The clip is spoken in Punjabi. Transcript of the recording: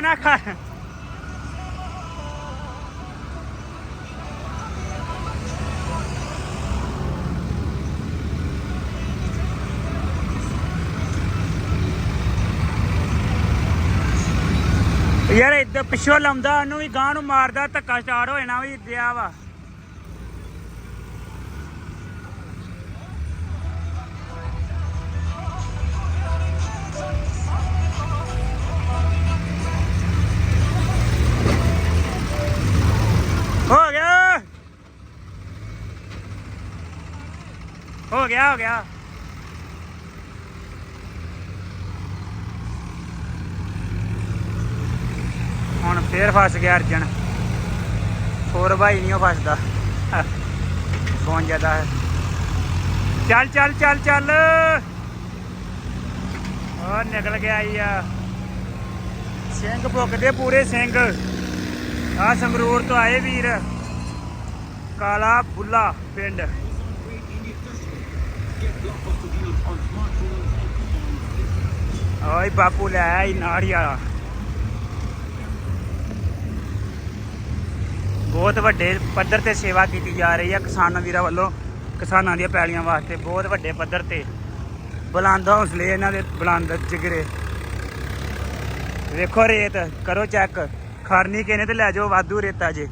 ਨਾ ਨਾ ਖਾ ਯਾਰ ਇੱਧਰ ਪਿੱਛੋਂ ਲਾਉਂਦਾ, ਉਹਨੂੰ ਵੀ ਗਾਂ ਨੂੰ ਮਾਰਦਾ, ਧੱਕਾ ਸਟਾਰਟ ਹੋ ਜਾਣਾ ਵੀ ਦਿਆ ਵਾ। ਹੋ ਗਿਆ ਹੋ ਗਿਆ। ਹੁਣ ਫੇਰ ਫਸ ਗਿਆ ਅਰਜਨ। ਹੋਰ ਭਾਈ ਨਹੀਂ ਉਹ ਫਸਦਾ। ਕੌਣ ਜ਼ਿਆਦਾ ਹੈ? ਚੱਲ ਚੱਲ ਚੱਲ ਚੱਲ। ਉਹ ਨਿਕਲ ਗਿਆ ਈ ਸਿੰਘ ਭੁੱਕਦੇ ਪੂਰੇ ਸਿੰਘ। ਆ ਸੰਗਰੂਰ ਤੋਂ ਆਏ ਵੀਰ। ਕਾਲਾ ਬੁੱਲਾ ਪਿੰਡ। ਓਏ ਬਾਪੂ, ਲੈ ਆਈ ਨਾੜੀ ਵਾਲਾ। ਬਹੁਤ ਵੱਡੇ ਪੱਧਰ ਤੇ ਸੇਵਾ ਕੀਤੀ ਜਾ ਰਹੀ ਹੈ ਕਿਸਾਨਾਂ ਵੀਰਾਂ ਵੱਲੋਂ, ਕਿਸਾਨਾਂ ਦੀਆਂ ਪੈਲੀਆਂ ਵਾਸਤੇ। ਬਹੁਤ ਵੱਡੇ ਪੱਧਰ ਤੇ। ਬੁਲੰਦ ਹੌਸਲੇ ਇਹਨਾਂ ਦੇ ਬੁਲੰਦ ਜਿਗਰੇ। ਵੇਖੋ ਰੇਤ, ਕਰੋ ਚੈੱਕ ਖਰਨੀ ਕਿਨੇ ਤੇ ਲੈ ਜਾਓ, ਵਾਧੂ ਰੇਤਾ ਜੇ।